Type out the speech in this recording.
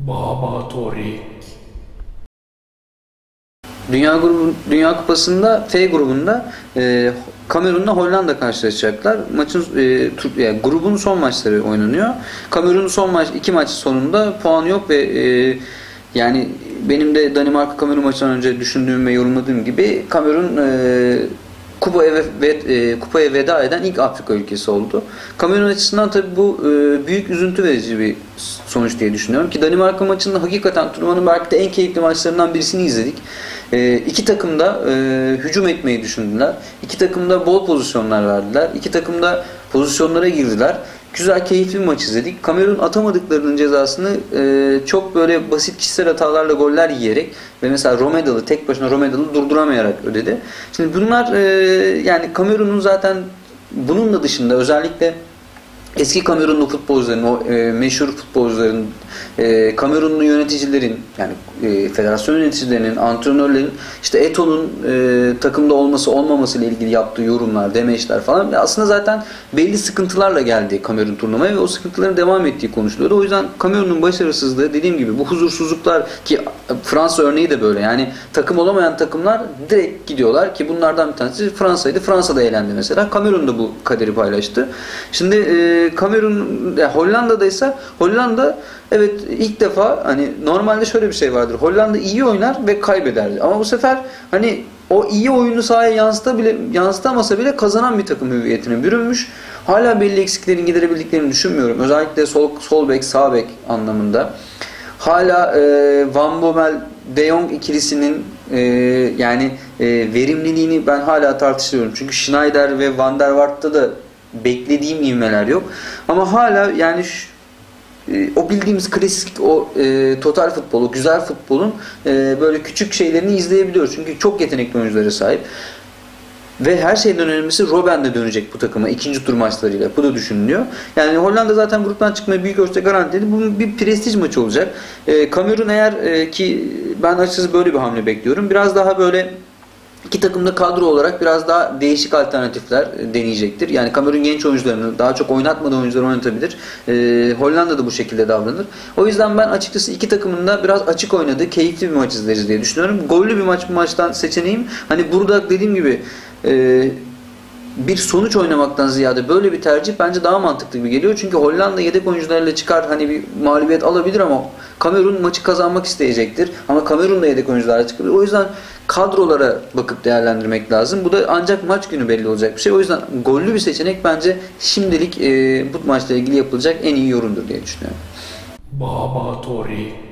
Baba Torik. Dünya grubu Dünya Kupası'nda F grubunda e, Kamerun'la Hollanda karşılaşacaklar. Maçın e, tur- yani grubun son maçları oynanıyor. Kamerun'un son maç iki maç sonunda puan yok ve e, yani benim de Danimarka Kamerun maçından önce düşündüğüm ve yorumladığım gibi Kamerun e, kupaya ve, ve e, kupaya veda eden ilk Afrika ülkesi oldu. Kamerun açısından tabii bu e, büyük üzüntü verici bir sonuç diye düşünüyorum ki Danimarka maçında hakikaten turnuvanın belki de en keyifli maçlarından birisini izledik. E, iki takım da e, hücum etmeyi düşündüler. İki takım da bol pozisyonlar verdiler. İki takım da pozisyonlara girdiler. Güzel, keyifli bir maç izledik. Kamerun atamadıklarının cezasını e, çok böyle basit kişisel hatalarla goller yiyerek ve mesela Romedal'ı tek başına Romedal'ı durduramayarak ödedi. Şimdi bunlar e, yani Kamerun'un zaten bunun da dışında özellikle eski Kamerunlu futbolcuların, o e, meşhur futbolcuların, e, Kamerunlu yöneticilerin, yani e, federasyon yöneticilerinin, antrenörlerin, işte Eto'nun e, takımda olması olmaması ile ilgili yaptığı yorumlar, demeçler falan ve aslında zaten belli sıkıntılarla geldi Kamerun turnuvaya ve o sıkıntıların devam ettiği konuşuluyordu. O yüzden Kamerun'un başarısızlığı dediğim gibi bu huzursuzluklar ki Fransa örneği de böyle yani takım olamayan takımlar direkt gidiyorlar ki bunlardan bir tanesi Fransa'ydı. Fransa'da eğlendi mesela. Kamerun da bu kaderi paylaştı. Şimdi e, Kamerun ya Hollanda'da Hollanda evet ilk defa hani normalde şöyle bir şey vardır. Hollanda iyi oynar ve kaybederdi. Ama bu sefer hani o iyi oyunu sahaya yansıtabile, yansıtamasa bile kazanan bir takım hüviyetine bürünmüş. Hala belli eksiklerin giderebildiklerini düşünmüyorum. Özellikle sol, sol bek, sağ bek anlamında. Hala e, Van Bommel, De Jong ikilisinin e, yani e, verimliliğini ben hala tartışıyorum. Çünkü Schneider ve Van der Vaart'ta da beklediğim ivmeler yok. Ama hala yani şu, e, o bildiğimiz klasik o e, total futbolu, güzel futbolun e, böyle küçük şeylerini izleyebiliyoruz. Çünkü çok yetenekli oyunculara sahip. Ve her şeyden önemlisi Robben de dönecek bu takıma ikinci tur maçlarıyla. Bu da düşünülüyor. Yani Hollanda zaten gruptan çıkmayı büyük ölçüde garantiledi. Bu bir prestij maçı olacak. E, Kamerun eğer e, ki ben açıkçası böyle bir hamle bekliyorum. Biraz daha böyle İki takım da kadro olarak biraz daha değişik alternatifler e, deneyecektir. Yani Kamerun genç oyuncularını daha çok oynatmadığı oyuncuları oynatabilir. Ee, Hollanda da bu şekilde davranır. O yüzden ben açıkçası iki takımın da biraz açık oynadığı, keyifli bir maç izleriz diye düşünüyorum. Gollü bir maç bu maçtan seçeneğim. Hani burada dediğim gibi e, bir sonuç oynamaktan ziyade böyle bir tercih bence daha mantıklı gibi geliyor. Çünkü Hollanda yedek oyuncularıyla çıkar hani bir mağlubiyet alabilir ama Kamerun maçı kazanmak isteyecektir. Ama Kamerun da yedek oyuncularla çıkabilir. O yüzden kadrolara bakıp değerlendirmek lazım. Bu da ancak maç günü belli olacak bir şey. O yüzden gollü bir seçenek bence şimdilik e, bu maçla ilgili yapılacak en iyi yorumdur diye düşünüyorum. Baba Torik.